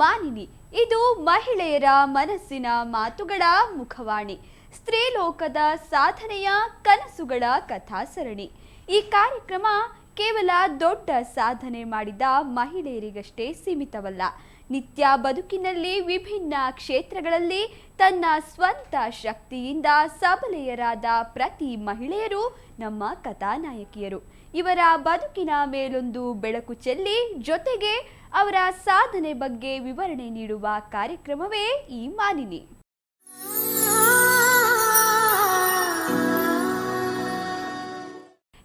ಮಾನಿನಿ. ಇದು ಮಹಿಳೆಯರ ಮನಸ್ಸಿನ ಮಾತುಗಳ ಮುಖವಾಣಿ. ಸ್ತ್ರೀಲೋಕದ ಸಾಧನೆಯ ಕನಸುಗಳ ಕಥಾಸರಣಿ. ಈ ಕಾರ್ಯಕ್ರಮ ಕೇವಲ ದೊಡ್ಡ ಸಾಧನೆ ಮಾಡಿದ ಮಹಿಳೆಯರಿಗಷ್ಟೇ ಸೀಮಿತವಲ್ಲ. ನಿತ್ಯ ಬದುಕಿನಲ್ಲಿ ವಿಭಿನ್ನ ಕ್ಷೇತ್ರಗಳಲ್ಲಿ ತನ್ನ ಸ್ವಂತ ಶಕ್ತಿಯಿಂದ ಸಬಲೆಯರಾದ ಪ್ರತಿ ಮಹಿಳೆಯರು ನಮ್ಮ ಕಥಾನಾಯಕಿಯರು. ಇವರ ಬದುಕಿನ ಮೇಲೊಂದು ಬೆಳಕು ಚೆಲ್ಲಿ ಜೊತೆಗೆ ಅವರ ಸಾಧನೆ ಬಗ್ಗೆ ವಿವರಣೆ ನೀಡುವ ಕಾರ್ಯಕ್ರಮವೇ ಈ ಮಾನಿನಿ.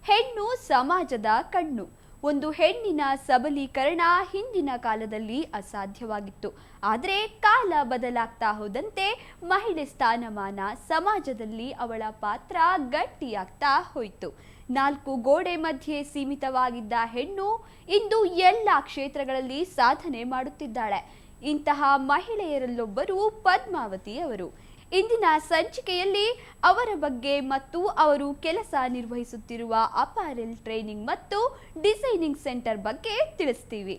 ಹೆಣ್ಣು ಸಮಾಜದ ಕಣ್ಣು. ಒಂದು ಹೆಣ್ಣಿನ ಸಬಲೀಕರಣ ಹಿಂದಿನ ಕಾಲದಲ್ಲಿ ಅಸಾಧ್ಯವಾಗಿತ್ತು. ಆದರೆ ಕಾಲ ಬದಲಾಗ್ತಾ ಹೋದಂತೆ ಮಹಿಳೆ ಸ್ಥಾನಮಾನ ಸಮಾಜದಲ್ಲಿ ಅವಳ ಪಾತ್ರ ಗಟ್ಟಿಯಾಗ್ತಾ ಹೋಯಿತು. ನಾಲ್ಕು ಗೋಡೆ ಮಧ್ಯೆ ಸೀಮಿತವಾಗಿದ್ದ ಹೆಣ್ಣು ಇಂದು ಎಲ್ಲ ಕ್ಷೇತ್ರಗಳಲ್ಲಿ ಸಾಧನೆ ಮಾಡುತ್ತಿದ್ದಾಳೆ. ಇಂತಹ ಮಹಿಳೆಯರಲ್ಲೊಬ್ಬರು ಪದ್ಮಾವತಿ ಅವರು. ಇಂದಿನ ಸಂಚಿಕೆಯಲ್ಲಿ ಅವರ ಬಗ್ಗೆ ಮತ್ತು ಅವರು ಕೆಲಸ ನಿರ್ವಹಿಸುತ್ತಿರುವ ಅಪಾರೆಲ್ ಟ್ರೈನಿಂಗ್ ಮತ್ತು ಡಿಸೈನಿಂಗ್ ಸೆಂಟರ್ ಬಗ್ಗೆ ತಿಳಿಸ್ತೀವಿ.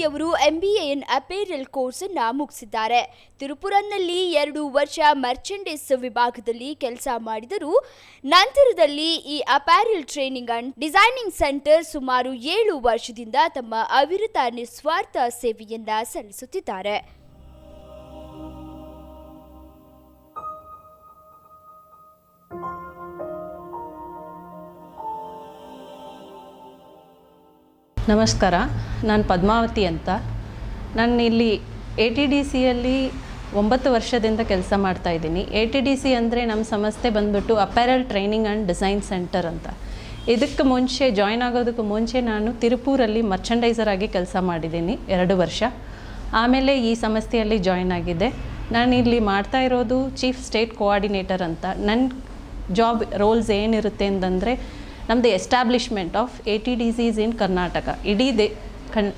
ಪದ್ಮಾವತಿಯವರು ಎಂಬಿಎನ್ ಅಪೇರಲ್ ಕೋರ್ಸ್ ಅನ್ನ ಮುಗಿಸಿದ್ದಾರೆ. ತಿರುಪುರನ್ನಲ್ಲಿ ಎರಡು ವರ್ಷ ಮರ್ಚೆಂಡೈಸ್ ವಿಭಾಗದಲ್ಲಿ ಕೆಲಸ ಮಾಡಿದರು ನಂತರದಲ್ಲಿ ಈ apparel training and designing centre ಸುಮಾರು ಏಳು ವರ್ಷದಿಂದ ತಮ್ಮ ಅವಿರತ ನಿಸ್ವಾರ್ಥ ಸೇವೆಯಿಂದ ಸಲ್ಲಿಸುತ್ತಿದ್ದಾರೆ. ನಮಸ್ಕಾರ. ನಾನು ಪದ್ಮಾವತಿ ಅಂತ. ನಾನು ಇಲ್ಲಿ ಎ ಟಿ ಡಿ ಸಿಯಲ್ಲಿ ಒಂಬತ್ತು ವರ್ಷದಿಂದ ಕೆಲಸ ಮಾಡ್ತಾ ಇದ್ದೀನಿ. ಎ ಟಿ ಡಿ ಸಿ ಅಂದರೆ ನಮ್ಮ ಸಂಸ್ಥೆ ಬಂದ್ಬಿಟ್ಟು apparel training and design centre ಅಂತ. ಇದಕ್ಕೆ ಮುಂಚೆ ಜಾಯ್ನ್ ಆಗೋದಕ್ಕೂ ಮುಂಚೆ ನಾನು ತಿರುಪೂರಲ್ಲಿ ಮರ್ಚಂಡೈಸರ್ ಆಗಿ ಕೆಲಸ ಮಾಡಿದ್ದೀನಿ ಎರಡು ವರ್ಷ. ಆಮೇಲೆ ಈ ಸಂಸ್ಥೆಯಲ್ಲಿ ಜಾಯ್ನ್ ಆಗಿದ್ದೆ. ನಾನು ಇಲ್ಲಿ ಮಾಡ್ತಾ ಇರೋದು ಚೀಫ್ ಸ್ಟೇಟ್ ಕೋಆರ್ಡಿನೇಟರ್ ಅಂತ. ನನ್ನ ಜಾಬ್ ರೋಲ್ಸ್ ಏನಿರುತ್ತೆ ಅಂತಂದರೆ ನಮ್ಮದು establishment of A T DCs in Karnataka. ಇಡೀ ದೇ ಕನ್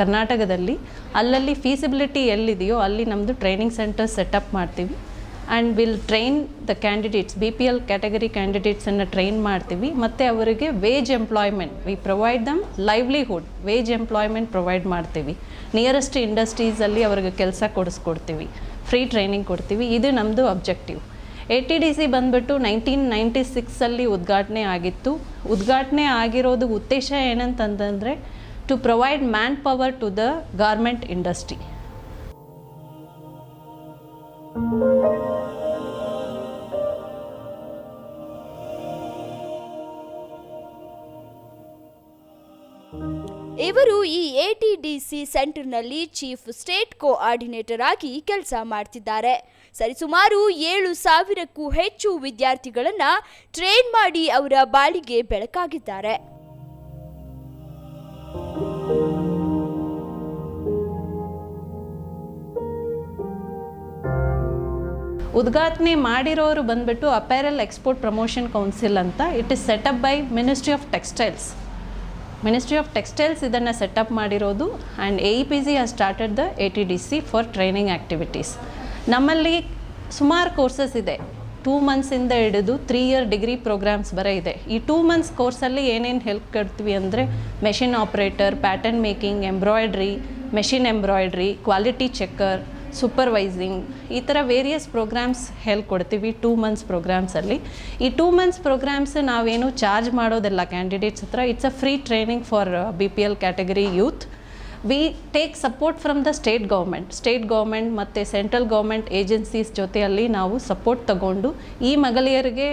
ಕರ್ನಾಟಕದಲ್ಲಿ ಅಲ್ಲಲ್ಲಿ ಫೀಸಿಬಿಲಿಟಿ ಎಲ್ಲಿದೆಯೋ ಅಲ್ಲಿ ನಮ್ಮದು ಟ್ರೈನಿಂಗ್ ಸೆಂಟರ್ ಸೆಟಪ್ ಮಾಡ್ತೀವಿ. And will train the candidates B P L category ಕ್ಯಾಂಡಿಡೇಟ್ಸನ್ನು train ಮಾಡ್ತೀವಿ. ಮತ್ತು ಅವರಿಗೆ wage employment we provide them livelihood wage employment provide ಮಾಡ್ತೀವಿ. ನಿಯರೆಸ್ಟ್ ಇಂಡಸ್ಟ್ರೀಸಲ್ಲಿ ಅವ್ರಿಗೆ ಕೆಲಸ ಕೊಡಿಸ್ಕೊಡ್ತೀವಿ. ಫ್ರೀ ಟ್ರೈನಿಂಗ್ ಕೊಡ್ತೀವಿ. ಇದು ನಮ್ಮದು objective A T D C ಬಂದ್ಬಿಟ್ಟು ನೈನ್ಟೀನ್ ನೈಂಟಿ ಸಿಕ್ಸಲ್ಲಿ ಉದ್ಘಾಟನೆ ಆಗಿತ್ತು. ಉದ್ಘಾಟನೆ ಆಗಿರೋದು ಉದ್ದೇಶ ಏನಂತಂದರೆ to provide manpower to the garment industry ಇವರು ಈ ಎ ಟಿ ಡಿ ಸಿ ಸೆಂಟರ್ನಲ್ಲಿ ಚೀಫ್ ಸ್ಟೇಟ್ ಕೋಆರ್ಡಿನೇಟರ್ ಆಗಿ ಕೆಲಸ ಮಾಡ್ತಿದ್ದಾರೆ. ಸರಿಸುಮಾರು ಏಳು ಸಾವಿರಕ್ಕೂ ಹೆಚ್ಚು ವಿದ್ಯಾರ್ಥಿಗಳನ್ನ ಟ್ರೈನ್ ಮಾಡಿ ಅವರ ಬಾಳಿಗೆ ಬೆಳಕಾಗಿದ್ದಾರೆ. ಉದ್ಘಾಟನೆ ಮಾಡಿರೋರು ಬಂದ್ಬಿಟ್ಟು ಅಪೇರಲ್ ಎಕ್ಸ್ಪೋರ್ಟ್ ಪ್ರಮೋಷನ್ ಕೌನ್ಸಿಲ್ ಅಂತ. It is set up by ministry of textiles ministry of textiles ಇದನ್ನು ಸೆಟಪ್ ಮಾಡಿರೋದು. And A E P G has started the A T D C for training activities ನಮ್ಮಲ್ಲಿ ಸುಮಾರು courses ಇದೆ. Two ಮಂತ್ಸಿಂದ ಹಿಡಿದು three year degree programmes ಬರೋ ಇದೆ. ಈ two months ಕೋರ್ಸಲ್ಲಿ ಏನೇನು ಹೆಲ್ಪ್ ಕೊಡ್ತೀವಿ ಅಂದರೆ machine operator pattern making embroidery machine embroidery quality checker supervising ಈ ಥರ ವೇರಿಯಸ್ ಪ್ರೋಗ್ರಾಮ್ಸ್ ಹೇಳ್ಕೊಡ್ತೀವಿ ಟೂ ಮಂತ್ಸ್ ಪ್ರೋಗ್ರಾಮ್ಸಲ್ಲಿ ಈ ಟೂ ಮಂತ್ಸ್ ಪ್ರೋಗ್ರಾಮ್ಸ್ ನಾವೇನು ಚಾರ್ಜ್ ಮಾಡೋದಿಲ್ಲ ಕ್ಯಾಂಡಿಡೇಟ್ಸ್ ಹತ್ರ. It's a free training for B P L category youth we take support from the state government state government ಮತ್ತು central government agencies ಜೊತೆಯಲ್ಲಿ ನಾವು support ತಗೊಂಡು, ಈ ಮಗಳಿಯರಿಗೆ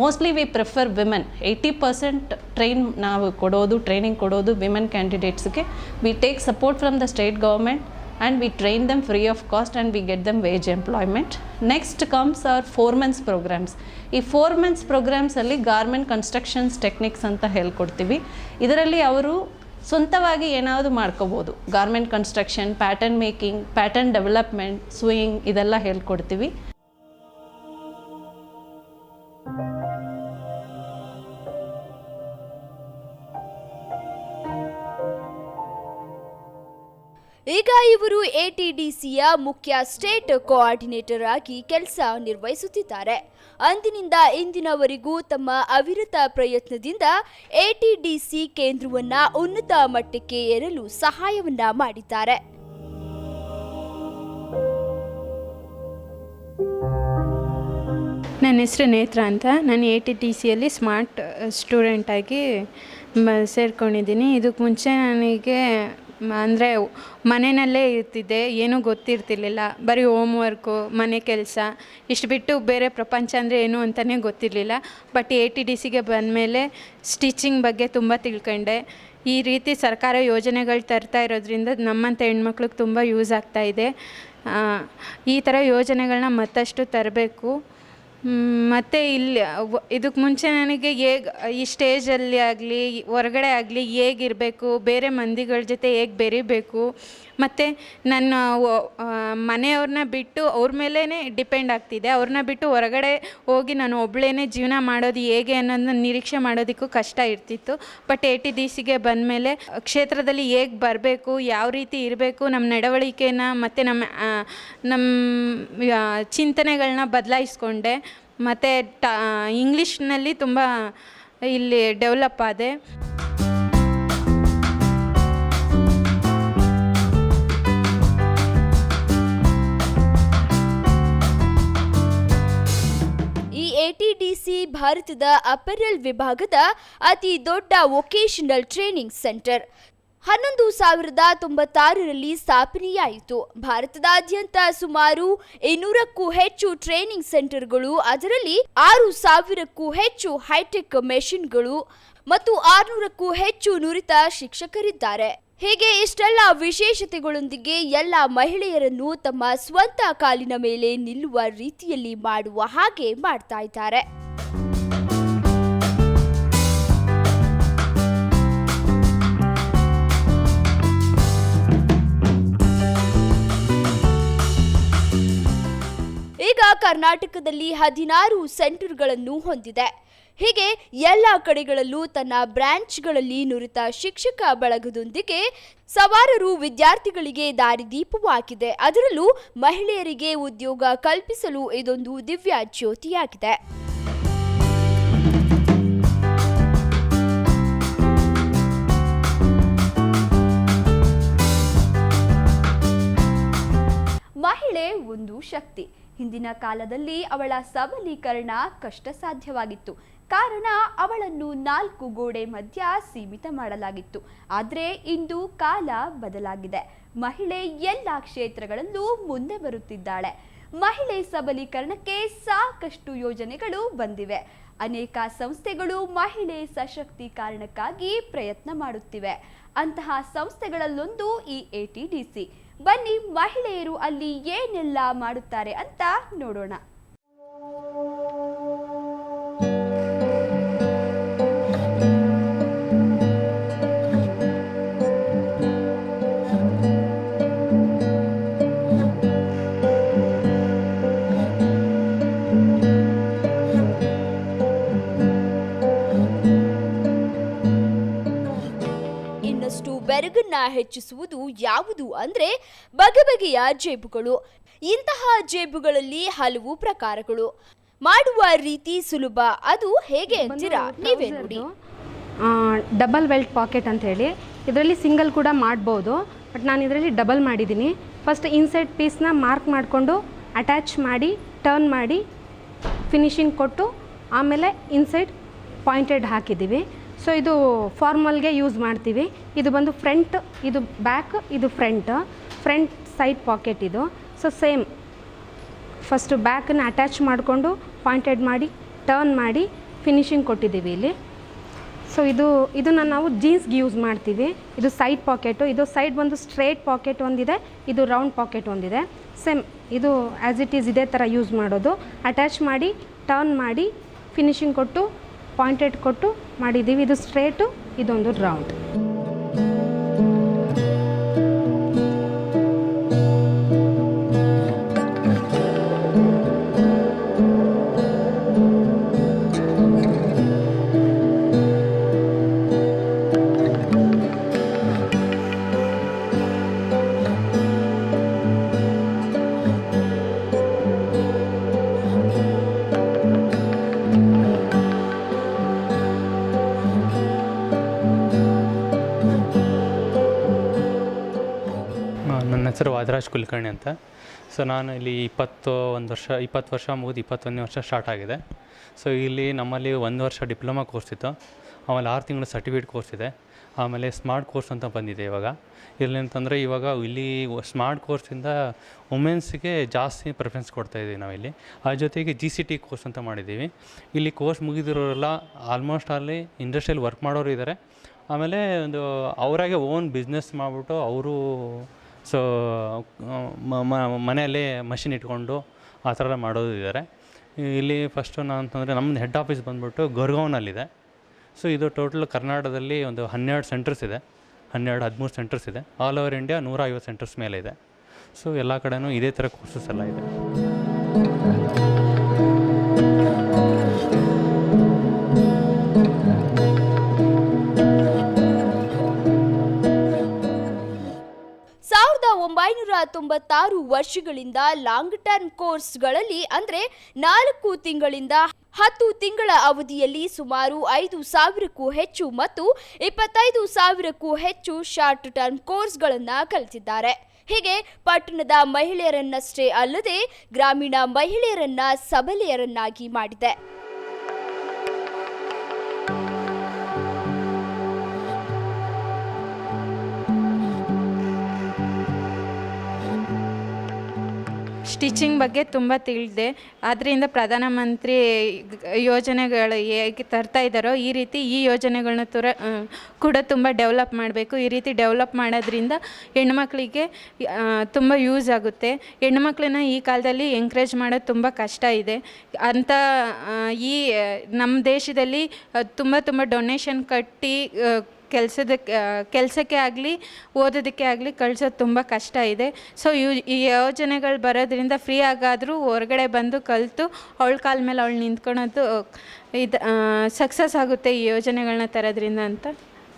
mostly we prefer women eighty percent train ನಾವು ಕೊಡೋದು training ಕೊಡೋದು women ಕ್ಯಾಂಡಿಡೇಟ್ಸ್ಗೆ we take support from the state government and we train them free of cost and we get them wage employment next comes our four months programmes ಈ four months ಪ್ರೋಗ್ರಾಮ್ಸಲ್ಲಿ garment constructions techniques ಅಂತ ಹೇಳ್ಕೊಡ್ತೀವಿ. ಇದರಲ್ಲಿ ಅವರು ಸ್ವಂತವಾಗಿ ಏನಾದರೂ ಮಾಡ್ಕೋಬೋದು. Garment construction pattern making pattern development sewing ಇದೆಲ್ಲ ಹೇಳ್ಕೊಡ್ತೀವಿ. ಈಗ ಇವರು ಎಟಿಡಿಸಿಯ ಮುಖ್ಯ ಸ್ಟೇಟ್ ಕೋಆರ್ಡಿನೇಟರ್ ಆಗಿ ಕೆಲಸ ನಿರ್ವಹಿಸುತ್ತಿದ್ದಾರೆ. ಅಂದಿನಿಂದ ಇಂದಿನವರೆಗೂ ತಮ್ಮ ಅವಿರತ ಪ್ರಯತ್ನದಿಂದ ಎಟಿಡಿಸಿ ಕೇಂದ್ರವನ್ನ ಉನ್ನತ ಮಟ್ಟಕ್ಕೆ ಏರಲು ಸಹಾಯವನ್ನ ಮಾಡಿದ್ದಾರೆ. ನನ್ನ ಹೆಸರು ನೇತ್ರ ಅಂತ. ನಾನು ಎ ಟಿ ಟಿ ಸಿಯಲ್ಲಿ ಸ್ಮಾರ್ಟ್ ಸ್ಟೂಡೆಂಟಾಗಿ ಸೇರ್ಕೊಂಡಿದ್ದೀನಿ. ಇದಕ್ಕೆ ಮುಂಚೆ ನನಗೆ ಅಂದರೆ ಮನೆಯಲ್ಲೇ ಇರ್ತಿದ್ದೆ ಏನೂ ಗೊತ್ತಿರ್ತಿರ್ಲಿಲ್ಲ. ಬರೀ ಹೋಮ್ ವರ್ಕು ಮನೆ ಕೆಲಸ ಇಷ್ಟು ಬಿಟ್ಟು ಬೇರೆ ಪ್ರಪಂಚ ಅಂದರೆ ಏನು ಅಂತಲೇ ಗೊತ್ತಿರಲಿಲ್ಲ. ಬಟ್ ಎ ಟಿ ಡಿ ಸಿಗೆ ಬಂದಮೇಲೆ ಸ್ಟಿಚಿಂಗ್ ಬಗ್ಗೆ ತುಂಬ ತಿಳ್ಕೊಂಡೆ. ಈ ರೀತಿ ಸರ್ಕಾರ ಯೋಜನೆಗಳು ತರ್ತಾ ಇರೋದ್ರಿಂದ ನಮ್ಮಂಥ ಹೆಣ್ಮಕ್ಳಿಗೆ ತುಂಬ ಯೂಸ್ ಆಗ್ತಾ ಇದೆ. ಆ, ಈ ಥರ ಯೋಜನೆಗಳನ್ನ ಮತ್ತಷ್ಟು ತರಬೇಕು. ಮತ್ತು ಇಲ್ಲಿ ಇದಕ್ಕೆ ಮುಂಚೆ ನನಗೆ ಹೇಗೆ, ಈ ಸ್ಟೇಜಲ್ಲಿ ಆಗಲಿ, ಹೊರಗಡೆ ಆಗಲಿ ಹೇಗಿರಬೇಕು, ಬೇರೆ ಮಂದಿಗಳ ಜೊತೆ ಹೇಗೆ ಬೆರಿಬೇಕು ಮತ್ತು ನನ್ನ ಮನೆಯವ್ರನ್ನ ಬಿಟ್ಟು ಅವ್ರ ಮೇಲೇ ಡಿಪೆಂಡ್ ಆಗ್ತಿದೆ. ಅವ್ರನ್ನ ಬಿಟ್ಟು ಹೊರಗಡೆ ಹೋಗಿ ನಾನು ಒಬ್ಬಳೇ ಜೀವನ ಮಾಡೋದು ಹೇಗೆ ಅನ್ನೋದನ್ನ ನಿರೀಕ್ಷೆ ಮಾಡೋದಕ್ಕೂ ಕಷ್ಟ ಇರ್ತಿತ್ತು. ಬಟ್ ಎ ಟಿ ಡಿ ಸಿಗೆ ಬಂದಮೇಲೆ ಕ್ಷೇತ್ರದಲ್ಲಿ ಹೇಗೆ ಬರಬೇಕು, ಯಾವ ರೀತಿ ಇರಬೇಕು, ನಮ್ಮ ನಡವಳಿಕೆನ ಮತ್ತು ನಮ್ಮ ನಮ್ಮ ಚಿಂತನೆಗಳನ್ನ ಬದಲಾಯಿಸ್ಕೊಂಡೆ. ಮತ್ತು ಟ ಇಂಗ್ಲೀಷ್ನಲ್ಲಿ ತುಂಬ ಇಲ್ಲಿ ಡೆವಲಪ್ ಆದೆ. ಎಟಿಡಿಸಿ ಭಾರತದ ಅಪೆರಲ್ ವಿಭಾಗದ ಅತಿ ದೊಡ್ಡ ವೊಕೇಶನಲ್ ಟ್ರೈನಿಂಗ್ ಸೆಂಟರ್ ಹನ್ನೊಂದು ಸಾವಿರದ ತೊಂಬತ್ತಾರರಲ್ಲಿ ಸ್ಥಾಪನೆಯಾಯಿತು. ಭಾರತದಾದ್ಯಂತ ಸುಮಾರು ಇನ್ನೂರಕ್ಕೂ ಹೆಚ್ಚು ಟ್ರೈನಿಂಗ್ ಸೆಂಟರ್ಗಳು ಅದರಲ್ಲಿ ಆರು ಸಾವಿರಕ್ಕೂ ಹೆಚ್ಚು ಹೈಟೆಕ್ ಮೆಷಿನ್ಗಳು ಮತ್ತು ಆರುನೂರಕ್ಕೂ ಹೆಚ್ಚು ನುರಿತ ಶಿಕ್ಷಕರಿದ್ದಾರೆ. ಹೀಗೆ ಇಷ್ಟೆಲ್ಲ ವಿಶೇಷತೆಗಳೊಂದಿಗೆ ಎಲ್ಲ ಮಹಿಳೆಯರನ್ನು ತಮ್ಮ ಸ್ವಂತ ಕಾಲಿನ ಮೇಲೆ ನಿಲ್ಲುವ ರೀತಿಯಲ್ಲಿ ಮಾಡುವ ಹಾಗೆ ಮಾಡ್ತಾ ಇದ್ದಾರೆ. ಕರ್ನಾಟಕದಲ್ಲಿ ಹದಿನಾರು ಸೆಂಟರ್ಗಳನ್ನು ಹೊಂದಿದೆ. ಹೀಗೆ ಎಲ್ಲ ಕಡೆಗಳಲ್ಲೂ ತನ್ನ ಬ್ರಾಂಚ್ಗಳಲ್ಲಿ ನುರಿತ ಶಿಕ್ಷಕ ಬಳಗದೊಂದಿಗೆ ಸವಾರರು ವಿದ್ಯಾರ್ಥಿಗಳಿಗೆ ದಾರಿದೀಪವಾಗಿದೆ ಅದರಲ್ಲೂ ಮಹಿಳೆಯರಿಗೆ ಉದ್ಯೋಗ ಕಲ್ಪಿಸಲು ಇದೊಂದು ದಿವ್ಯ ಜ್ಯೋತಿಯಾಗಿದೆ. ಮಹಿಳೆ ಒಂದು ಶಕ್ತಿ. ಹಿಂದಿನ ಕಾಲದಲ್ಲಿ ಅವಳ ಸಬಲೀಕರಣ ಕಷ್ಟ ಸಾಧ್ಯವಾಗಿತ್ತು ಕಾರಣ ಅವಳನ್ನು ನಾಲ್ಕು ಗೋಡೆ ಮಧ್ಯ ಸೀಮಿತ ಮಾಡಲಾಗಿತ್ತು. ಆದರೆ ಇಂದು ಕಾಲ ಬದಲಾಗಿದೆ. ಮಹಿಳೆ ಎಲ್ಲ ಕ್ಷೇತ್ರಗಳಲ್ಲೂ ಮುಂದೆ ಬರುತ್ತಿದ್ದಾಳೆ. ಮಹಿಳೆ ಸಬಲೀಕರಣಕ್ಕೆ ಸಾಕಷ್ಟು ಯೋಜನೆಗಳು ಬಂದಿವೆ. ಅನೇಕ ಸಂಸ್ಥೆಗಳು ಮಹಿಳೆ ಸಶಕ್ತೀಕರಣಕ್ಕಾಗಿ ಪ್ರಯತ್ನ ಮಾಡುತ್ತಿವೆ. ಅಂತಹ ಸಂಸ್ಥೆಗಳಲ್ಲೊಂದು ಈ ಎಟಿಡಿಸಿ ಬನ್ನಿ ಮಹಿಳೆಯರು ಅಲ್ಲಿ ಏನೆಲ್ಲ ಮಾಡುತ್ತಾರೆ ಅಂತ ನೋಡೋಣ. ಬೆರಗನ್ನ ಹೆಚ್ಚಿಸುವುದು ಯಾವುದು ಅಂದ್ರೆ ಬಗೆ ಬಗೆಯ ಜೇಬುಗಳು. ಇಂತಹ ಜೇಬುಗಳಲ್ಲಿ ಹಲವು ಪ್ರಕಾರಗಳು. ಮಾಡುವ ರೀತಿ ಸುಲಭ. ಅದು ಹೇಗೆ ಅಂತೀರಾ? ನೀವೇ ನೋಡಿ. ಡಬಲ್ ವೆಲ್ಟ್ ಪಾಕೆಟ್ ಅಂತ ಹೇಳಿ. ಇದರಲ್ಲಿ ಸಿಂಗಲ್ ಕೂಡ ಮಾಡ್ಬೋದು. ಬಟ್ ನಾನು ಇದರಲ್ಲಿ ಡಬಲ್ ಮಾಡಿದ್ದೀನಿ ಫಸ್ಟ್ ಇನ್ಸೈಡ್ ಪೀಸ್ನ ಮಾರ್ಕ್ ಮಾಡಿಕೊಂಡು ಅಟ್ಯಾಚ್ ಮಾಡಿ ಟರ್ನ್ ಮಾಡಿ ಫಿನಿಶಿಂಗ್ ಕೊಟ್ಟು ಆಮೇಲೆ ಇನ್ಸೈಡ್ ಪಾಯಿಂಟೆಡ್ ಹಾಕಿದ್ದೀವಿ. ಸೊ ಇದು ಫಾರ್ಮಲ್ಗೆ ಯೂಸ್ ಮಾಡ್ತೀವಿ. ಇದು ಬಂದು ಫ್ರಂಟ್ ಇದು ಬ್ಯಾಕ್ ಇದು ಫ್ರಂಟ್ ಫ್ರಂಟ್ ಸೈಡ್ ಪಾಕೆಟ್ ಇದು. ಸೊ ಸೇಮ್ ಫಸ್ಟು ಬ್ಯಾಕನ್ನು ಅಟ್ಯಾಚ್ ಮಾಡಿಕೊಂಡು ಪಾಯಿಂಟೆಡ್ ಮಾಡಿ ಟರ್ನ್ ಮಾಡಿ ಫಿನಿಶಿಂಗ್ ಕೊಟ್ಟಿದ್ದೀವಿ ಇಲ್ಲಿ. ಸೊ ಇದು, ಇದನ್ನು ನಾವು ಜೀನ್ಸ್ಗೆ ಯೂಸ್ ಮಾಡ್ತೀವಿ. ಇದು ಸೈಡ್ ಪಾಕೆಟು ಇದು ಸೈಡ್ ಬಂದು ಸ್ಟ್ರೇಟ್ ಪಾಕೆಟ್ ಒಂದಿದೆ. ಇದು ರೌಂಡ್ ಪಾಕೆಟ್ ಒಂದಿದೆ. ಸೇಮ್ ಇದು ಆ್ಯಸ್ ಇಟ್ ಈಸ್ ಇದೇ ಥರ ಯೂಸ್ ಮಾಡೋದು. ಅಟ್ಯಾಚ್ ಮಾಡಿ ಟರ್ನ್ ಮಾಡಿ ಫಿನಿಶಿಂಗ್ ಕೊಟ್ಟು ಪಾಯಿಂಟೆಡ್ ಕೊಟ್ಟು ಮಾಡಿದ್ದೀವಿ ಇದು ಸ್ಟ್ರೇಟು ಇದೊಂದು ರೌಂಡ್ ಅಧರಾಜ್ ಕುಲಕರ್ಣಿ ಅಂತ. ಸೊ ನಾನು ಇಲ್ಲಿ ಇಪ್ಪತ್ತು ಒಂದು ವರ್ಷ, ಇಪ್ಪತ್ತು ವರ್ಷ ಮುಗಿದು ಇಪ್ಪತ್ತೊಂದನೇ ವರ್ಷ ಸ್ಟಾರ್ಟ್ ಆಗಿದೆ. ಸೊ ಇಲ್ಲಿ ನಮ್ಮಲ್ಲಿ ಒಂದು ವರ್ಷ ಡಿಪ್ಲೊಮಾ ಕೋರ್ಸ್ ಇತ್ತು. ಆಮೇಲೆ ಆರು ತಿಂಗಳು ಸರ್ಟಿಫಿಕೇಟ್ ಕೋರ್ಸ್ ಇದೆ. ಆಮೇಲೆ ಸ್ಮಾರ್ಟ್ ಕೋರ್ಸ್ ಅಂತ ಬಂದಿದೆ ಇವಾಗ. ಇಲ್ಲಿ ಅಂತಂದರೆ ಇವಾಗ ಇಲ್ಲಿ ಸ್ಮಾರ್ಟ್ ಕೋರ್ಸಿಂದ ವುಮೆನ್ಸ್ಗೆ ಜಾಸ್ತಿ ಪ್ರಿಫರೆನ್ಸ್ ಕೊಡ್ತಾ ಇದ್ದೀವಿ ನಾವಿಲ್ಲಿ. ಅದ್ರ ಜೊತೆಗೆ ಜಿ ಸಿ ಟಿ ಕೋರ್ಸ್ ಅಂತ ಮಾಡಿದ್ದೀವಿ. ಇಲ್ಲಿ ಕೋರ್ಸ್ ಮುಗಿದಿರೋರೆಲ್ಲ ಆಲ್ಮೋಸ್ಟ್ ಅಲ್ಲಿ ಇಂಡಸ್ಟ್ರಿಯಲ್ ವರ್ಕ್ ಮಾಡೋರು ಇದ್ದಾರೆ ಆಮೇಲೆ ಒಂದು ಅವರಾಗೆ ಓನ್ ಬಿಸ್ನೆಸ್ ಮಾಡಿಬಿಟ್ಟು ಅವರು ಸೊ ಮನೆಯಲ್ಲಿ ಮಷಿನ್ ಇಟ್ಕೊಂಡು ಆ ಥರ ಮಾಡೋದಿದ್ದಾರೆ ಇಲ್ಲಿ ಫಸ್ಟು ನಾನು ಅಂತಂದರೆ ನಮ್ಮದು ಹೆಡ್ ಆಫೀಸ್ ಬಂದ್ಬಿಟ್ಟು ಗೊರ್ಗಾವ್ನಲ್ಲಿದೆ. ಸೊ ಇದು ಟೋಟಲ್ ಕರ್ನಾಟಕದಲ್ಲಿ ಒಂದು ಹನ್ನೆರಡು ಸೆಂಟರ್ಸ್ ಇದೆ. ಹನ್ನೆರಡು, ಹದಿಮೂರು ಸೆಂಟರ್ಸ್ ಇದೆ. ಆಲ್ ಓವರ್ ಇಂಡಿಯಾ ನೂರ ಐವತ್ತು ಸೆಂಟರ್ಸ್ ಮೇಲೆ ಇದೆ. ಸೊ ಎಲ್ಲ ಕಡೆನೂ ಇದೇ ಥರ ಕೋರ್ಸಸ್ ಎಲ್ಲ ಇದೆ. ಒಂಬೈನೂರ ತೊಂಬತ್ತಾರು ವರ್ಷಗಳಿಂದ ಲಾಂಗ್ ಟರ್ಮ್ ಕೋರ್ಸ್ಗಳಲ್ಲಿ ಅಂದರೆ ನಾಲ್ಕು ತಿಂಗಳಿಂದ ಹತ್ತು ತಿಂಗಳ ಅವಧಿಯಲ್ಲಿ ಸುಮಾರು ಐದು ಸಾವಿರಕ್ಕೂ ಹೆಚ್ಚು ಮತ್ತು ಇಪ್ಪತ್ತೈದು ಸಾವಿರಕ್ಕೂ ಹೆಚ್ಚು ಶಾರ್ಟ್ ಟರ್ಮ್ ಕೋರ್ಸ್ಗಳನ್ನು ಕಲಿತಿದ್ದಾರೆ. ಹೀಗೆ ಪಟ್ಟಣದ ಮಹಿಳೆಯರನ್ನಷ್ಟೇ ಅಲ್ಲದೆ ಗ್ರಾಮೀಣ ಮಹಿಳೆಯರನ್ನ ಸಬಲೆಯರನ್ನಾಗಿ ಮಾಡಿದೆ. ಸ್ಟಿಚಿಂಗ್ ಬಗ್ಗೆ ತುಂಬ ತಿಳಿದೆ. ಆದ್ದರಿಂದ ಪ್ರಧಾನಮಂತ್ರಿ ಯೋಜನೆಗಳು ಹೇಗೆ ತರ್ತಾ ಇದ್ದಾರೋ ಈ ರೀತಿ ಈ ಯೋಜನೆಗಳನ್ನ ತುರ ಕೂಡ ತುಂಬ ಡೆವಲಪ್ ಮಾಡಬೇಕು. ಈ ರೀತಿ ಡೆವಲಪ್ ಮಾಡೋದ್ರಿಂದ ಹೆಣ್ಮಕ್ಳಿಗೆ ತುಂಬ ಯೂಸ್ ಆಗುತ್ತೆ. ಹೆಣ್ಮಕ್ಳನ್ನ ಈ ಕಾಲದಲ್ಲಿ ಎಂಕರೇಜ್ ಮಾಡೋದು ತುಂಬ ಕಷ್ಟ ಇದೆ. ಅಂಥ ಈ ನಮ್ಮ ದೇಶದಲ್ಲಿ ತುಂಬ ತುಂಬ ಡೊನೇಷನ್ ಕಟ್ಟಿ ಆ, ಕೆಲಸದಕ್ಕೆ ಕೆಲಸಕ್ಕೆ ಆಗಲಿ ಓದೋದಕ್ಕೆ ಆಗಲಿ ಕಳ್ಸೋದು ತುಂಬ ಕಷ್ಟ ಇದೆ. ಸೊ ಯು ಈ ಯೋಜನೆಗಳು ಬರೋದ್ರಿಂದ ಫ್ರೀ ಆಗಾದರೂ ಹೊರಗಡೆ ಬಂದು ಕಲಿತು ಅವಳ ಕಾಲ ಮೇಲೆ ಅವಳು ನಿಂತ್ಕೊಳೋದು ಇದು ಸಕ್ಸಸ್ ಆಗುತ್ತೆ ಈ ಯೋಜನೆಗಳನ್ನ ತರೋದ್ರಿಂದ ಅಂತ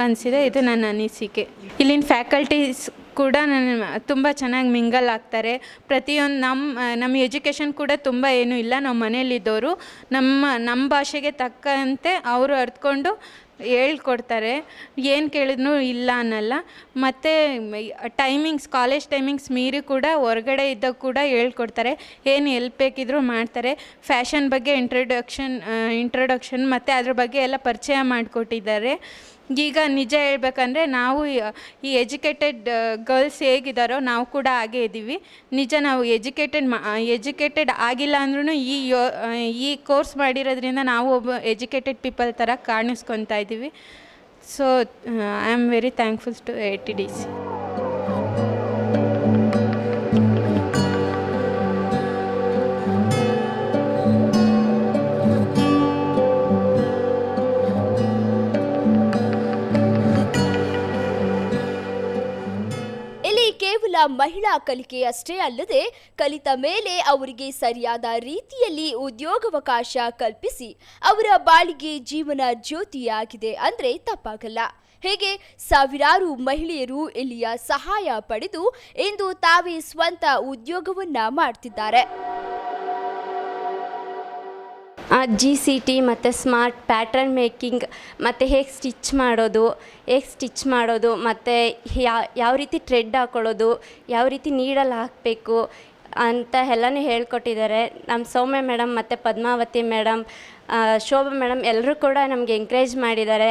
ಅನಿಸಿದೆ. ಇದು ನನ್ನ ಅನಿಸಿಕೆ. ಇಲ್ಲಿನ ಫ್ಯಾಕಲ್ಟೀಸ್ ಕೂಡ ನನ್ನ ತುಂಬ ಚೆನ್ನಾಗಿ ಮಿಂಗಲ್ ಆಗ್ತಾರೆ. ಪ್ರತಿಯೊಂದು ನಮ್ಮ ನಮ್ಮ ಎಜುಕೇಷನ್ ಕೂಡ ತುಂಬ ಏನೂ ಇಲ್ಲ. ನಾವು ಮನೆಯಲ್ಲಿದ್ದವರು ನಮ್ಮ ನಮ್ಮ ಭಾಷೆಗೆ ತಕ್ಕಂತೆ ಅವರು ಅರ್ತ್ಕೊಂಡು ಹೇಳ್ಕೊಡ್ತಾರೆ. ಏನು ಕೇಳಿದ್ನು ಇಲ್ಲ ಅನ್ನಲ್ಲ. ಮತ್ತು ಟೈಮಿಂಗ್ಸ್, ಕಾಲೇಜ್ ಟೈಮಿಂಗ್ಸ್ ಮೀರಿ ಕೂಡ ಹೊರಗಡೆ ಇದ್ದಾಗ ಕೂಡ ಹೇಳ್ಕೊಡ್ತಾರೆ. ಏನು ಎಲ್ಲಿ ಬೇಕಿದ್ರೂ ಮಾಡ್ತಾರೆ. ಫ್ಯಾಷನ್ ಬಗ್ಗೆ ಇಂಟ್ರಡಕ್ಷನ್ ಇಂಟ್ರಡಕ್ಷನ್ ಮತ್ತು ಅದ್ರ ಬಗ್ಗೆ ಎಲ್ಲ ಪರಿಚಯ ಮಾಡಿಕೊಟ್ಟಿದ್ದಾರೆ. ಈಗ ನಿಜ ಹೇಳ್ಬೇಕಂದ್ರೆ ನಾವು ಈ- ಎಜುಕೇಟೆಡ್ ಗರ್ಲ್ಸ್ ಹೇಗಿದ್ದಾರೋ ನಾವು ಕೂಡ ಹಾಗೇ ಇದ್ದೀವಿ. ನಿಜ ನಾವು ಎಜುಕೇಟೆಡ್ ಮಾ ಎಜುಕೇಟೆಡ್ ಆಗಿಲ್ಲ ಅಂದ್ರೂ ಈ ಈ ಕೋರ್ಸ್ ಮಾಡಿರೋದ್ರಿಂದ ನಾವು ಒಬ್ಬ ಎಜುಕೇಟೆಡ್ ಪೀಪಲ್ ಥರ ಕಾಣಿಸ್ಕೊತಾ ಇದ್ದೀವಿ. So I am very thankful to A T D C ಕೇವಲ ಮಹಿಳಾ ಕಲಿಕೆಯಷ್ಟೇ ಅಲ್ಲದೆ ಕಲಿತ ಮೇಲೆ ಅವರಿಗೆ ಸರಿಯಾದ ರೀತಿಯಲ್ಲಿ ಉದ್ಯೋಗಾವಕಾಶ ಕಲ್ಪಿಸಿ ಅವರ ಬಾಳಿಗೆ ಜೀವನ ಜ್ಯೋತಿಯಾಗಿದೆ ಅಂದ್ರೆ ತಪ್ಪಾಗಲ್ಲ. ಹೇಗೆ? ಸಾವಿರಾರು ಮಹಿಳೆಯರು ಇಲ್ಲಿಯ ಸಹಾಯ ಪಡೆದು ಇಂದು ತಾವೇ ಸ್ವಂತ ಉದ್ಯೋಗವನ್ನ ಮಾಡ್ತಿದ್ದಾರೆ. ಜಿ ಸಿ ಟಿ ಮತ್ತು ಸ್ಮಾರ್ಟ್ ಪ್ಯಾಟ್ರನ್ ಮೇಕಿಂಗ್ ಮತ್ತು ಹೇಗೆ ಸ್ಟಿಚ್ ಮಾಡೋದು, ಹೇಗೆ ಸ್ಟಿಚ್ ಮಾಡೋದು, ಮತ್ತು ಯಾವ ರೀತಿ ಟ್ರೆಡ್ ಹಾಕ್ಕೊಳ್ಳೋದು ಯಾವ ರೀತಿ ನೀಡಲ್ಲಿ ಹಾಕಬೇಕು ಅಂತ ಎಲ್ಲನೂ ಹೇಳ್ಕೊಟ್ಟಿದ್ದಾರೆ. ನಮ್ಮ ಸೌಮ್ಯ ಮೇಡಮ್ ಮತ್ತು ಪದ್ಮಾವತಿ ಮೇಡಮ್ ಶೋಭಾ ಮೇಡಮ್ ಎಲ್ಲರೂ ಕೂಡ ನಮಗೆ ಎಂಕರೇಜ್ ಮಾಡಿದ್ದಾರೆ.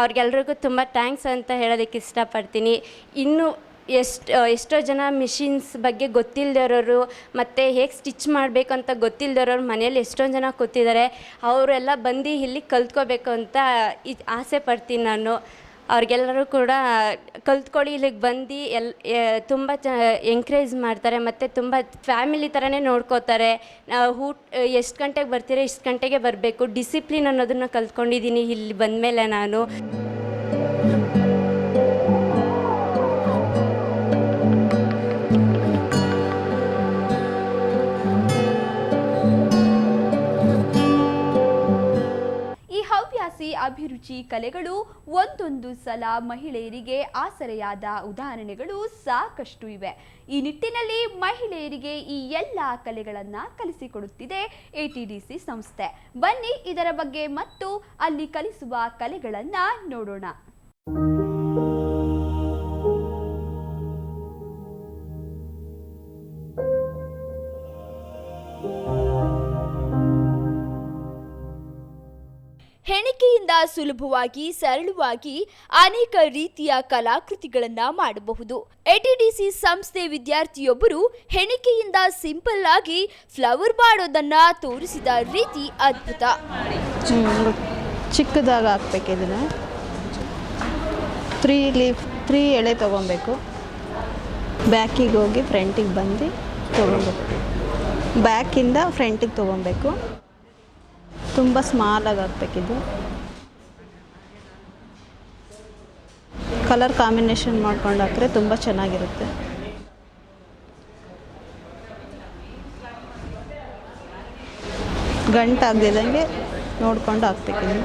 ಅವ್ರಿಗೆಲ್ರಿಗೂ ತುಂಬ ಥ್ಯಾಂಕ್ಸ್ ಅಂತ ಹೇಳೋದಕ್ಕೆ ಇಷ್ಟಪಡ್ತೀನಿ. ಇನ್ನು ಎಷ್ಟು ಎಷ್ಟೋ ಜನ ಮಿಷಿನ್ಸ್ ಬಗ್ಗೆ ಗೊತ್ತಿಲ್ಲದಿರೋರು ಮತ್ತು ಹೇಗೆ ಸ್ಟಿಚ್ ಮಾಡಬೇಕು ಅಂತ ಗೊತ್ತಿಲ್ಲದಿರೋರು ಮನೆಯಲ್ಲಿ ಎಷ್ಟೊಂದು ಜನ ಕೂತಿದ್ದಾರೆ ಅವರೆಲ್ಲ ಬಂದು ಇಲ್ಲಿ ಕಲ್ತ್ಕೋಬೇಕು ಅಂತ ಇ, ಆಸೆ ಪಡ್ತೀನಿ ನಾನು. ಅವ್ರಿಗೆಲ್ಲರೂ ಕೂಡ ಕಲ್ತ್ಕೊಳ್ಳಿ, ಇಲ್ಲಿಗೆ ಬಂದು ಎಲ್ ತುಂಬ ಚ ಎಂಕರೇಜ್ ಮಾಡ್ತಾರೆ, ಮತ್ತು ತುಂಬ ಫ್ಯಾಮಿಲಿ ಥರನೇ ನೋಡ್ಕೋತಾರೆ. ಊಟ, ಎಷ್ಟು ಗಂಟೆಗೆ ಬರ್ತೀರಾ, ಇಷ್ಟು ಗಂಟೆಗೆ ಬರಬೇಕು ಡಿಸಿಪ್ಲಿನ್ ಅನ್ನೋದನ್ನು ಕಲ್ತ್ಕೊಂಡಿದ್ದೀನಿ ಇಲ್ಲಿ ಬಂದಮೇಲೆ ನಾನು. ಹವ್ಯಾಸಿ ಅಭಿರುಚಿ ಕಲೆಗಳು ಒಂದೊಂದು ಸಲ ಮಹಿಳೆಯರಿಗೆ ಆಸರೆಯಾದ ಉದಾಹರಣೆಗಳು ಸಾಕಷ್ಟು ಇವೆ. ಈ ನಿಟ್ಟಿನಲ್ಲಿ ಮಹಿಳೆಯರಿಗೆ ಈ ಎಲ್ಲ ಕಲೆಗಳನ್ನ ಕಲಿಸಿಕೊಡುತ್ತಿದೆ ಎಟಿಡಿಸಿ ಸಂಸ್ಥೆ. ಬನ್ನಿ ಇದರ ಬಗ್ಗೆ ಮತ್ತು ಅಲ್ಲಿ ಕಲಿಸುವ ಕಲೆಗಳನ್ನ ನೋಡೋಣ. ಸುಲಭವಾಗಿ, ಸರಳವಾಗಿ ಅನೇಕ ರೀತಿಯ ಕಲಾಕೃತಿಗಳನ್ನ ಮಾಡಬಹುದು. ಎಟಿಡಿಸಿ ಸಂಸ್ಥೆ ವಿದ್ಯಾರ್ಥಿಯೊಬ್ಬರು ಹೆಣಿಕೆಯಿಂದ ಸಿಂಪಲ್ ಆಗಿ ಫ್ಲವರ್ ಮಾಡೋದನ್ನ ತೋರಿಸಿದ ರೀತಿ ಅದ್ಭುತ. ಚಿಕ್ಕದಾಗ ಹಾಕ್ಬೇಕು ಇದನ್ನ. ತ್ರೀ ಲೀಫ್ ತ್ರೀ ಎಳೆ ತಗೊಬೇಕು. ಬ್ಯಾಕಿಗೆ ಹೋಗಿ ಫ್ರಂಟಿಗೆ ಬಂದು ತೊಗೊಬೇಕು. ಬ್ಯಾಕಿಂದ ಫ್ರಂಟಿಗೆ ತೊಗೊಬೇಕು. ತುಂಬ ಸ್ಮಾಲಾಗಿ ಹಾಕ್ಬೇಕಿದು ಕಲರ್ ಕಾಂಬಿನೇಷನ್ ಮಾಡ್ಕೊಂಡು ಹಾಕಿದ್ರೆ ತುಂಬ ಚೆನ್ನಾಗಿರುತ್ತೆ. ಗಂಟಾಗದಿದ್ದಂಗೆ ನೋಡ್ಕೊಂಡು ಹಾಕ್ಬೇಕಿನ್ನು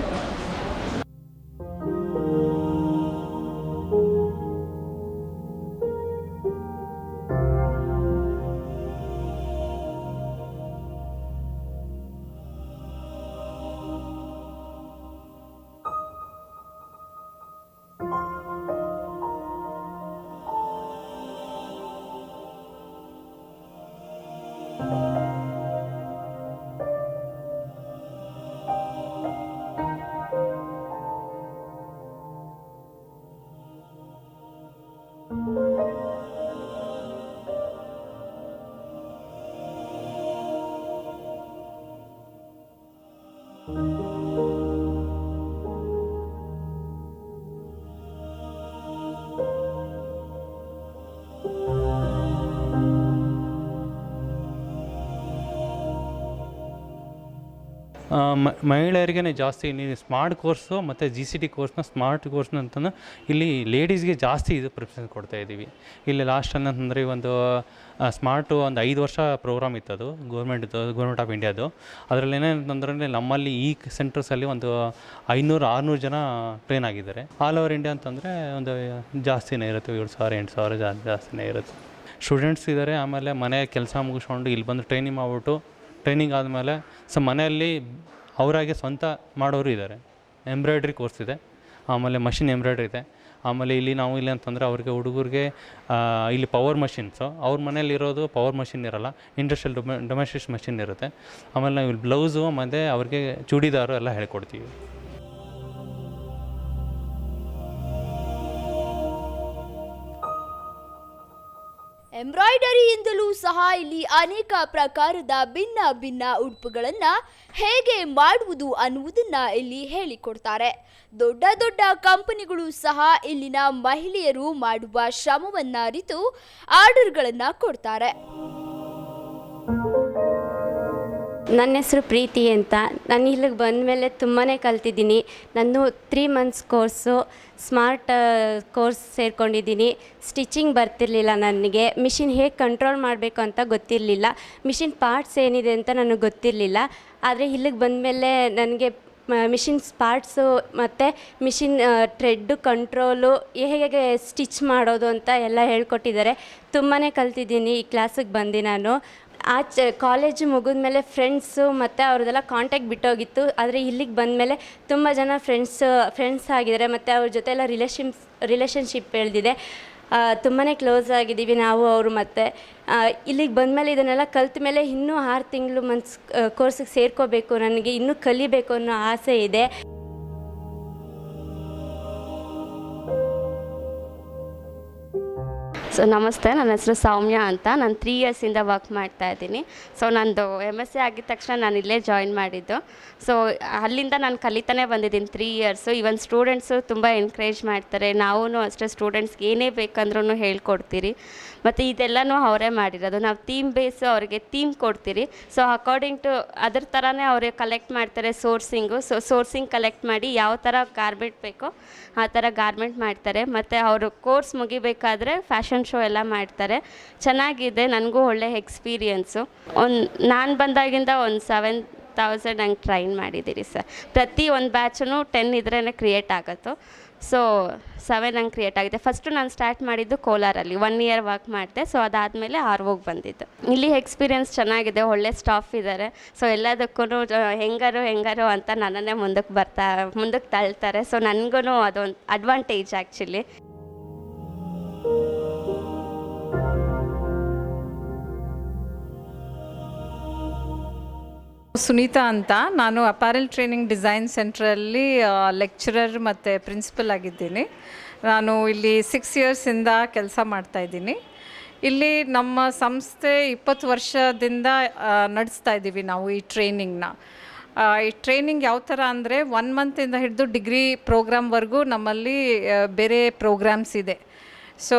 ಮ- ಮಹಿಳೆಯರಿಗೇ ಜಾಸ್ತಿ ಇಲ್ಲಿ ಸ್ಮಾರ್ಟ್ ಕೋರ್ಸು ಮತ್ತು ಜಿ ಸಿ ಟಿ ಕೋರ್ಸ್ನ ಸ್ಮಾರ್ಟ್ ಕೋರ್ಸ್ನ ಅಂತಂದ್ರೆ ಇಲ್ಲಿ ಲೇಡೀಸ್ಗೆ ಜಾಸ್ತಿ ಇದು ಪ್ರಿಫರೆನ್ಸ್ ಕೊಡ್ತಾ ಇದ್ದೀವಿ. ಇಲ್ಲಿ ಲಾಸ್ಟ್ ಅಂತಂದರೆ ಒಂದು ಸ್ಮಾರ್ಟು ಒಂದು ಐದು ವರ್ಷ ಪ್ರೋಗ್ರಾಮ್ ಇತ್ತು ಅದು ಗೌರ್ಮೆಂಟ್ದು ಗೌರ್ಮೆಂಟ್ ಆಫ್ ಇಂಡಿಯಾದು ಅದರಲ್ಲಿ ಏನಂತಂದ್ರೆ ನಮ್ಮಲ್ಲಿ ಈ ಸೆಂಟರ್ಸಲ್ಲಿ ಒಂದು ಐನೂರು, ಆರುನೂರು ಜನ ಟ್ರೈನ್ ಆಗಿದ್ದಾರೆ. ಆಲ್ ಓವರ್ ಇಂಡಿಯಾ ಅಂತಂದರೆ ಒಂದು ಜಾಸ್ತಿನೇ ಇರುತ್ತೆ, ಏಳು ಸಾವಿರ, ಎಂಟು ಸಾವಿರ ಜಾಸ್ತಿನೇ ಇರುತ್ತೆ. ಸ್ಟೂಡೆಂಟ್ಸ್ ಇದ್ದಾರೆ ಆಮೇಲೆ ಮನೆ ಕೆಲಸ ಮುಗಿಸ್ಕೊಂಡು ಇಲ್ಲಿ ಬಂದು ಟ್ರೈನಿಂಗ್ ಮಾಡಿಬಿಟ್ಟು ಟ್ರೈನಿಂಗ್ ಆದಮೇಲೆ ಸೊ ಮನೆಯಲ್ಲಿ ಅವರಾಗೆ ಸ್ವಂತ ಮಾಡೋರು ಇದ್ದಾರೆ. ಎಂಬ್ರಾಯ್ಡ್ರಿ ಕೋರ್ಸ್ ಇದೆ. ಆಮೇಲೆ ಮಷಿನ್ ಎಂಬ್ರಾಯ್ಡ್ರಿ ಇದೆ. ಆಮೇಲೆ ಇಲ್ಲಿ ನಾವು ಇಲ್ಲಿ ಅಂತಂದರೆ ಅವ್ರಿಗೆ ಹುಡುಗರಿಗೆ ಇಲ್ಲಿ ಪವರ್ ಮಷಿನ್ಸು. ಅವ್ರ ಮನೇಲಿ ಇರೋದು ಪವರ್ ಮಷಿನ್ ಇರೋಲ್ಲ. ಇಂಡಸ್ಟ್ರಿಯಲ್ ಡೊಮೆ ಡೊಮೆಸ್ಟಿಕ್ ಮಷಿನ್ ಇರುತ್ತೆ. ಆಮೇಲೆ ನಾವು ಇಲ್ಲಿ ಬ್ಲೌಸು ಮತ್ತು ಅವ್ರಿಗೆ ಚೂಡಿದಾರು ಎಲ್ಲ ಹೇಳ್ಕೊಡ್ತೀವಿ. ಎಂಬ್ರಾಯ್ಡರಿಯಿಂದಲೂ ಸಹ ಇಲ್ಲಿ ಅನೇಕ ಪ್ರಕಾರದ ಭಿನ್ನ ಭಿನ್ನ ಉಡುಪುಗಳನ್ನ ಹೇಗೆ ಮಾಡುವುದು ಅನ್ನುವುದನ್ನ ಇಲ್ಲಿ ಹೇಳಿಕೊಡ್ತಾರೆ. ದೊಡ್ಡ ದೊಡ್ಡ ಕಂಪನಿಗಳು ಸಹ ಇಲ್ಲಿನ ಮಹಿಳೆಯರು ಮಾಡುವ ಶ್ರಮವನ್ನ ಅರಿತು ಆರ್ಡರ್ಗಳನ್ನ ಕೊಡ್ತಾರೆ. ನನ್ನ ಹೆಸರು ಪ್ರೀತಿ ಅಂತ. ನಾನು ಇಲ್ಲಿಗೆ ಬಂದ ಮೇಲೆ ತುಂಬಾ ಕಲ್ತಿದ್ದೀನಿ. ನಾನು three months course smart course ಸೇರ್ಕೊಂಡಿದ್ದೀನಿ. Stitching ಬರ್ತಿರ್ಲಿಲ್ಲ ನನಗೆ. ಮಿಷಿನ್ ಹೇಗೆ ಕಂಟ್ರೋಲ್ ಮಾಡಬೇಕು ಅಂತ ಗೊತ್ತಿರಲಿಲ್ಲ. ಮಿಷಿನ್ ಪಾರ್ಟ್ಸ್ ಏನಿದೆ ಅಂತ ನನಗೆ ಗೊತ್ತಿರಲಿಲ್ಲ. ಆದರೆ ಇಲ್ಲಿಗೆ ಬಂದಮೇಲೆ ನನಗೆ ಮಿಷಿನ್ಸ್ ಪಾರ್ಟ್ಸು ಮತ್ತು ಮಿಷಿನ್ ಟ್ರೆಡ್ಡು ಕಂಟ್ರೋಲು ಹೇಗೆ ಸ್ಟಿಚ್ ಮಾಡೋದು ಅಂತ ಎಲ್ಲ ಹೇಳ್ಕೊಟ್ಟಿದ್ದಾರೆ. ತುಂಬಾ ಕಲ್ತಿದ್ದೀನಿ ಈ ಕ್ಲಾಸಿಗೆ ಬಂದು ನಾನು. ಆಚೆ ಕಾಲೇಜು ಮುಗಿದ್ಮೇಲೆ ಫ್ರೆಂಡ್ಸು ಮತ್ತು ಅವ್ರದ್ದೆಲ್ಲ ಕಾಂಟ್ಯಾಕ್ಟ್ ಬಿಟ್ಟೋಗಿತ್ತು. ಆದರೆ ಇಲ್ಲಿಗೆ ಬಂದ ಮೇಲೆ ತುಂಬ ಜನ ಫ್ರೆಂಡ್ಸ್ ಫ್ರೆಂಡ್ಸ್ ಆಗಿದ್ದಾರೆ. ಮತ್ತು ಅವ್ರ ಜೊತೆ ಎಲ್ಲ ರಿಲೇಷನ್ಸ್ ರಿಲೇಷನ್ಶಿಪ್ ಬೆಳೆದಿದೆ ತುಂಬಾ ಕ್ಲೋಸ್ ಆಗಿದ್ದೀವಿ ನಾವು, ಅವರು ಮತ್ತು. ಇಲ್ಲಿಗೆ ಬಂದಮೇಲೆ ಇದನ್ನೆಲ್ಲ ಕಲ್ತ ಮೇಲೆ ಇನ್ನೂ ಆರು ತಿಂಗಳು ಮಂತ್ಸ್ ಕೋರ್ಸಿಗೆ ಸೇರ್ಕೋಬೇಕು. ನನಗೆ ಇನ್ನೂ ಕಲಿಬೇಕು ಅನ್ನೋ ಆಸೆ ಇದೆ. ಸೊ ನಮಸ್ತೆ. ನನ್ನ ಹೆಸರು ಸೌಮ್ಯ ಅಂತ. ನಾನು ತ್ರೀ ಇಯರ್ಸಿಂದ ವರ್ಕ್ ಮಾಡ್ತಾ ಇದ್ದೀನಿ. ಸೊ ನಂದು ಎಂ ಎಸ್ ಸಿ ಆಗಿದ ತಕ್ಷಣ ನಾನು ಇಲ್ಲೇ ಜಾಯಿನ್ ಮಾಡಿದ್ದು. ಸೊ ಅಲ್ಲಿಂದ ನಾನು ಕಲಿತಾನೆ ಬಂದಿದ್ದೀನಿ ತ್ರೀ ಇಯರ್ಸು ಈವನ್ ಸ್ಟೂಡೆಂಟ್ಸು ತುಂಬ ಎನ್ಕರೇಜ್ ಮಾಡ್ತಾರೆ. ನಾವೂ ಅಷ್ಟೇ ಸ್ಟೂಡೆಂಟ್ಸ್ಗೆ ಏನೇ ಬೇಕಂದ್ರೂ ಹೇಳ್ಕೊಡ್ತೀರಿ. ಮತ್ತು ಇದೆಲ್ಲನೂ ಅವರೇ ಮಾಡಿರೋದು. ನಾವು ಥೀಮ್ ಬೇಸು ಅವರಿಗೆ ಥೀಮ್ ಕೊಡ್ತೀರಿ. ಸೊ ಅಕಾರ್ಡಿಂಗ್ ಟು ಅದ್ರ ಥರನೇ ಅವರೇ ಕಲೆಕ್ಟ್ ಮಾಡ್ತಾರೆ ಸೋರ್ಸಿಂಗು ಸೊ ಸೋರ್ಸಿಂಗ್ ಕಲೆಕ್ಟ್ ಮಾಡಿ ಯಾವ ಥರ ಗಾರ್ಮೆಂಟ್ ಬೇಕೋ ಆ ಥರ ಗಾರ್ಮೆಂಟ್ ಮಾಡ್ತಾರೆ. ಮತ್ತು ಅವರು ಕೋರ್ಸ್ ಮುಗಿಬೇಕಾದ್ರೆ ಫ್ಯಾಷನ್ ಶೋ ಎಲ್ಲ ಮಾಡ್ತಾರೆ. ಚೆನ್ನಾಗಿದೆ, ನನಗೂ ಒಳ್ಳೆ ಎಕ್ಸ್ಪೀರಿಯನ್ಸು ಒಂದು, ನಾನು ಬಂದಾಗಿಂದ ಒಂದು ಸೆವೆನ್ ತೌಸಂಡ್ ಹಂಗೆ ಟ್ರೈನ್ ಮಾಡಿದ್ದೀರಿ ಸರ್. ಪ್ರತಿ ಒಂದು ಬ್ಯಾಚೂ ಟೆನ್ ಇದ್ರೇ ಕ್ರಿಯೇಟ್ ಆಗುತ್ತೋ? ಸೊ ಸೆವೆನ್ ಹಂಗೆ ಕ್ರಿಯೇಟ್ ಆಗಿದೆ. ಫಸ್ಟು ನಾನು ಸ್ಟಾರ್ಟ್ ಮಾಡಿದ್ದು ಕೋಲಾರಲ್ಲಿ. ಒನ್ ಇಯರ್ ವರ್ಕ್ ಮಾಡಿದೆ. ಸೊ ಅದಾದಮೇಲೆ ಆರ್ ಹೋಗಿ ಬಂದಿದ್ದು. ಇಲ್ಲಿ ಎಕ್ಸ್ಪೀರಿಯನ್ಸ್ ಚೆನ್ನಾಗಿದೆ, ಒಳ್ಳೆ ಸ್ಟಾಫ್ ಇದ್ದಾರೆ ಸೊ ಎಲ್ಲದಕ್ಕೂ ಹೆಂಗಾರು ಹೆಂಗಾರು ಅಂತ ನನ್ನನ್ನೇ ಮುಂದಕ್ಕೆ ಬರ್ತಾ ಮುಂದಕ್ಕೆ ತಳ್ತಾರೆ. ಸೊ ನನಗೂ ಅದೊಂದು ಅಡ್ವಾಂಟೇಜ್ ಆ್ಯಕ್ಚುಲಿ ಸುನೀತಾ ಅಂತ. ನಾನು ಅಪಾರೆಲ್ ಟ್ರೈನಿಂಗ್ ಡಿಸೈನ್ ಸೆಂಟ್ರಲ್ಲಿ ಲೆಕ್ಚರರ್ ಮತ್ತು ಪ್ರಿನ್ಸಿಪಲ್ ಆಗಿದ್ದೀನಿ. ನಾನು ಇಲ್ಲಿ ಸಿಕ್ಸ್ ಇಯರ್ಸಿಂದ ಕೆಲಸ ಮಾಡ್ತಾಯಿದ್ದೀನಿ ಇಲ್ಲಿ ನಮ್ಮ ಸಂಸ್ಥೆ ಇಪ್ಪತ್ತು ವರ್ಷದಿಂದ ನಡೆಸ್ತಾ ಇದ್ದೀವಿ ನಾವು ಈ ಟ್ರೈನಿಂಗ್ನ ಈ ಟ್ರೈನಿಂಗ್ ಯಾವ ಥರ ಅಂದರೆ ಒನ್ ಮಂತಿಂದ ಹಿಡಿದು ಡಿಗ್ರಿ ಪ್ರೋಗ್ರಾಮ್ವರೆಗೂ ನಮ್ಮಲ್ಲಿ ಬೇರೆ ಪ್ರೋಗ್ರಾಮ್ಸ್ ಇದೆ. ಸೊ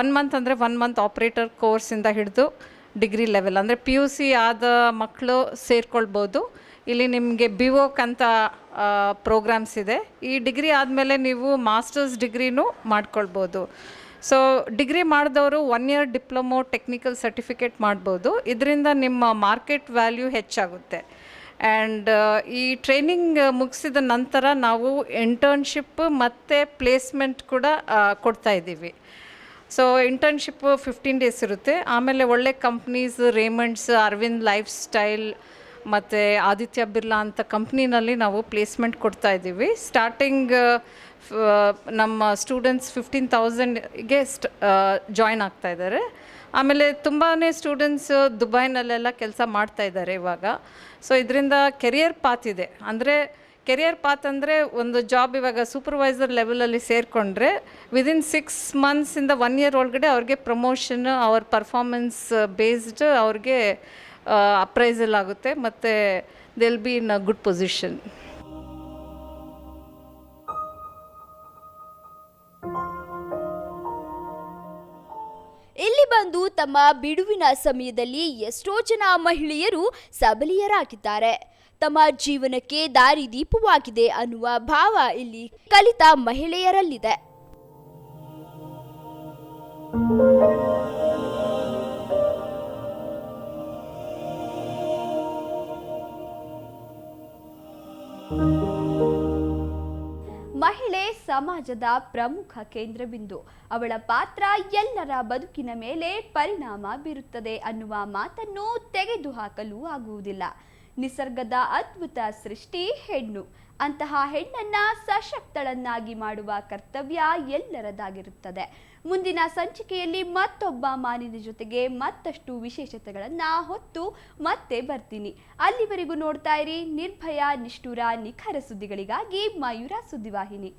ಒನ್ ಮಂತ್ ಅಂದರೆ ಒನ್ ಮಂತ್ ಆಪ್ರೇಟರ್ ಕೋರ್ಸಿಂದ ಹಿಡಿದು ಡಿಗ್ರಿ ಲೆವೆಲ್. ಅಂದರೆ ಪಿ ಯು ಸಿ ಆದ ಮಕ್ಕಳು ಸೇರ್ಕೊಳ್ಬೋದು. ಇಲ್ಲಿ ನಿಮಗೆ ಬಿ ಓಕ್ ಪ್ರೋಗ್ರಾಮ್ಸ್ ಇದೆ. ಈ ಡಿಗ್ರಿ ಆದಮೇಲೆ ನೀವು ಮಾಸ್ಟರ್ಸ್ ಡಿಗ್ರಿನೂ ಮಾಡ್ಕೊಳ್ಬೋದು. ಸೊ ಡಿಗ್ರಿ ಮಾಡಿದವರು one year diploma technical certificate ಮಾಡ್ಬೋದು. ಇದರಿಂದ ನಿಮ್ಮ ಮಾರ್ಕೆಟ್ ವ್ಯಾಲ್ಯೂ ಹೆಚ್ಚಾಗುತ್ತೆ. ಆ್ಯಂಡ್ ಈ ಟ್ರೈನಿಂಗ್ ಮುಗಿಸಿದ ನಂತರ ನಾವು ಇಂಟರ್ನ್ಶಿಪ್ ಮತ್ತು ಪ್ಲೇಸ್ಮೆಂಟ್ ಕೂಡ ಕೊಡ್ತಾ ಇದ್ದೀವಿ. ಸೊ ಇಂಟರ್ನ್ಶಿಪ್ ಫಿಫ್ಟೀನ್ ಡೇಸ್ ಇರುತ್ತೆ. ಆಮೇಲೆ ಒಳ್ಳೆ companies Raymonds Arvind lifestyle ಮತ್ತು ಆದಿತ್ಯ ಬಿರ್ಲಾ ಅಂತ ಕಂಪ್ನಿನಲ್ಲಿ ನಾವು ಪ್ಲೇಸ್ಮೆಂಟ್ ಕೊಡ್ತಾ ಇದ್ದೀವಿ. ಸ್ಟಾರ್ಟಿಂಗ್ ನಮ್ಮ ಸ್ಟೂಡೆಂಟ್ಸ್ ಫಿಫ್ಟೀನ್ ತೌಸಂಡ್ಗೆ ಸ್ಟ್ ಜಾಯ್ನ್ ಆಗ್ತಾ ಇದ್ದಾರೆ. ಆಮೇಲೆ ತುಂಬಾ ಸ್ಟೂಡೆಂಟ್ಸ್ ದುಬೈನಲ್ಲೆಲ್ಲ ಕೆಲಸ ಮಾಡ್ತಾ ಇದ್ದಾರೆ ಇವಾಗ. ಸೊ ಇದರಿಂದ ಕೆರಿಯರ್ ಪಾತ್ ಇದೆ. ಅಂದರೆ ಕೆರಿಯರ್ ಪಾತ್ ಅಂದರೆ ಒಂದು ಜಾಬ್ ಇವಾಗ ಸೂಪರ್ವೈಸರ್ ಲೆವೆಲಲ್ಲಿ ಸೇರಿಕೊಂಡ್ರೆ ವಿದಿನ್ ಸಿಕ್ಸ್ ಮಂತ್ಸಿಂದ ಒನ್ ಇಯರ್ ಒಳಗಡೆ ಅವ್ರಿಗೆ ಪ್ರಮೋಷನ್ ಅವ್ರ ಪರ್ಫಾರ್ಮೆನ್ಸ್ ಬೇಸ್ಡ್ ಅವ್ರಿಗೆ ಅಪ್ರೈಸಲ್ ಆಗುತ್ತೆ ಮತ್ತು they'll be in a good position ಇಲ್ಲಿ ಬಂದು ತಮ್ಮ ಬಿಡುವಿನ ಸಮಯದಲ್ಲಿ ಎಷ್ಟೋ ಜನ ಮಹಿಳೆಯರು ಸಬಲಿಯರಾಗಿದ್ದಾರೆ. ತಮ್ಮ ಜೀವನಕ್ಕೆ ದಾರಿ ದೀಪವಾಗಿದೆ ಅನ್ನುವ ಭಾವ ಇಲ್ಲಿ ಕಲಿತ ಮಹಿಳೆಯರಲ್ಲಿದೆ. ಮಹಿಳೆ ಸಮಾಜದ ಪ್ರಮುಖ ಕೇಂದ್ರಬಿಂದು. ಅವಳ ಪಾತ್ರ ಎಲ್ಲರ ಬದುಕಿನ ಮೇಲೆ ಪರಿಣಾಮ ಬೀರುತ್ತದೆ ಅನ್ನುವ ಮಾತನ್ನು ತೆಗೆದುಹಾಕಲು ಆಗುವುದಿಲ್ಲ. ನಿಸರ್ಗದ ಅದ್ಭುತ ಸೃಷ್ಟಿ ಹೆಣ್ಣು. ಅಂತಹ ಹೆಣ್ಣನ್ನ ಸಶಕ್ತಳನ್ನಾಗಿ ಮಾಡುವ ಕರ್ತವ್ಯ ಎಲ್ಲರದಾಗಿರುತ್ತದೆ. ಮುಂದಿನ ಸಂಚಿಕೆಯಲ್ಲಿ ಮತ್ತೊಬ್ಬ ಮಾನಿನ ಜೊತೆಗೆ ಮತ್ತಷ್ಟು ವಿಶೇಷತೆಗಳನ್ನ ಹೊತ್ತು ಮತ್ತೆ ಬರ್ತೀನಿ. ಅಲ್ಲಿವರೆಗೂ ನೋಡ್ತಾ ಇರಿ ನಿರ್ಭಯ ನಿಷ್ಠುರ ನಿಖರ ಸುದ್ದಿಗಳಿಗಾಗಿ ಮಯೂರ ಸುದ್ದಿವಾಹಿನಿ.